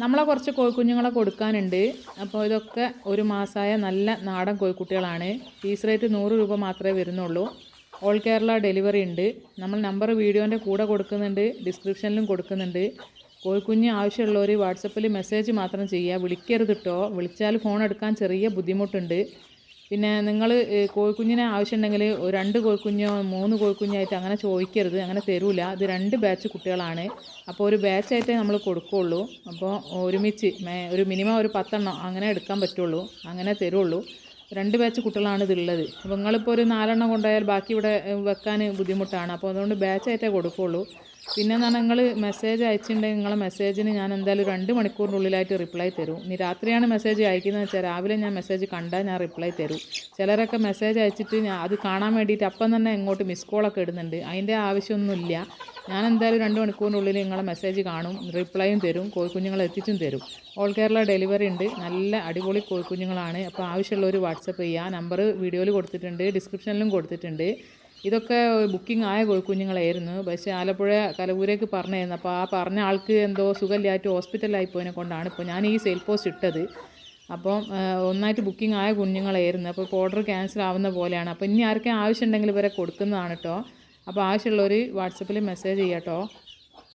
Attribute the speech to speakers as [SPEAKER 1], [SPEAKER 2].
[SPEAKER 1] നമ്മളെ കുറച്ച് കോഴിക്കുഞ്ഞുങ്ങളെ കൊടുക്കാനുണ്ട്. അപ്പോൾ ഇതൊക്കെ ഒരു മാസമായ നല്ല നാടൻ കോഴിക്കുട്ടികളാണ്. ഫീസ് റേറ്റ് നൂറ് രൂപ മാത്രമേ വരുന്നുള്ളൂ. ഓൾ കേരള ഡെലിവറി ഉണ്ട്. നമ്മൾ നമ്പർ വീഡിയോന്റെ കൂടെ കൊടുക്കുന്നുണ്ട്. ഡിസ്ക്രിപ്ഷനിലും കൊടുക്കുന്നുണ്ട്. കോഴിക്കുഞ്ഞ് ആവശ്യമുള്ളവർ വാട്സപ്പിൽ മെസ്സേജ് മാത്രം ചെയ്യുക. വിളിക്കരുത് കേട്ടോ വിളിച്ചാൽ ഫോൺ എടുക്കാൻ ചെറിയ ബുദ്ധിമുട്ടുണ്ട്. പിന്നെ നിങ്ങൾ കോഴിക്കുഞ്ഞിനെ ആവശ്യമുണ്ടെങ്കിൽ രണ്ട് കോഴിക്കുഞ്ഞോ മൂന്ന് കോഴിക്കുഞ്ഞായിട്ട് അങ്ങനെ ചോദിക്കരുത്. അങ്ങനെ തരൂല. ഇത് രണ്ട് ബാച്ച് കുട്ടികളാണ്. അപ്പോൾ ഒരു ബാച്ചായിട്ടേ നമ്മൾ കൊടുക്കുകയുള്ളൂ അപ്പോൾ ഒരുമിച്ച് ഒരു മിനിമം ഒരു പത്തെണ്ണം അങ്ങനെ എടുക്കാൻ പറ്റുള്ളൂ. അങ്ങനെ തരുള്ളൂ. രണ്ട് ബാച്ച് കുട്ടികളാണ് ഇതുള്ളത് അപ്പോൾ നിങ്ങളിപ്പോൾ ഒരു നാലെണ്ണം കൊണ്ടുപോയാൽ ബാക്കി ഇവിടെ വെക്കാൻ ബുദ്ധിമുട്ടാണ്. അപ്പോൾ അതുകൊണ്ട് ബാച്ചായിട്ടേ കൊടുക്കുകയുള്ളൂ പിന്നെ എന്നാൽ നിങ്ങൾ മെസ്സേജ് അയച്ചിട്ടുണ്ടെങ്കിൽ നിങ്ങളെ മെസ്സേജിന് ഞാൻ എന്തായാലും രണ്ട് മണിക്കൂറിനുള്ളിലായിട്ട് റിപ്ലൈ തരും. ഇനി രാത്രിയാണ് മെസ്സേജ് അയക്കുന്നത് വെച്ചാൽ രാവിലെ ഞാൻ മെസ്സേജ് കണ്ടാൽ ഞാൻ റിപ്ലൈ തരും. ചിലരൊക്കെ മെസ്സേജ് അയച്ചിട്ട് ഞാൻ അത് കാണാൻ വേണ്ടിയിട്ട് അപ്പം തന്നെ ഇങ്ങോട്ട് മിസ് കോളൊക്കെ ഇടുന്നുണ്ട്. അതിന്റെ ആവശ്യമൊന്നുമില്ല. ഞാൻ എന്തായാലും രണ്ട് മണിക്കൂറിനുള്ളിൽ നിങ്ങളെ മെസ്സേജ് കാണും റിപ്ലൈയും തരും കോഴിക്കുഞ്ഞുങ്ങളെ എത്തിച്ചും തരും. ഓൾ കേരള ഡെലിവറി ഉണ്ട്. നല്ല അടിപൊളി കോഴിക്കുഞ്ഞുങ്ങളാണ്. അപ്പോൾ ആവശ്യമുള്ളവർ വാട്സപ്പ് ചെയ്യുക നമ്പർ വീഡിയോയിൽ കൊടുത്തിട്ടുണ്ട് ഡിസ്ക്രിപ്ഷനിലും കൊടുത്തിട്ടുണ്ട്. ഇതൊക്കെ ബുക്കിംഗ് ആയ കോഴിക്കുഞ്ഞുങ്ങളായിരുന്നു പക്ഷേ ആലപ്പുഴ കലവൂരേക്ക് പറഞ്ഞായിരുന്നു. അപ്പോൾ ആ പറഞ്ഞ ആൾക്ക് എന്തോ സുഖമില്ലായിട്ട് ഹോസ്പിറ്റലായി പോയതിനെ കൊണ്ടാണ് ഇപ്പോൾ ഞാൻ ഈ സെയിൽ പോസ്റ്റ് ഇട്ടത്. അപ്പം ഒന്നായിട്ട് ബുക്കിംഗ് ആയ കുഞ്ഞുങ്ങളായിരുന്നു. അപ്പോൾ ഇപ്പോൾ ഓർഡർ ക്യാൻസൽ ആവുന്ന പോലെയാണ്. അപ്പോൾ ഇനി ആർക്കും ആവശ്യമുണ്ടെങ്കിൽ ഇവരെ കൊടുക്കുന്നതാണ് കേട്ടോ അപ്പോൾ ആവശ്യമുള്ളവർ വാട്സപ്പിൽ മെസ്സേജ് ചെയ്യാം കേട്ടോ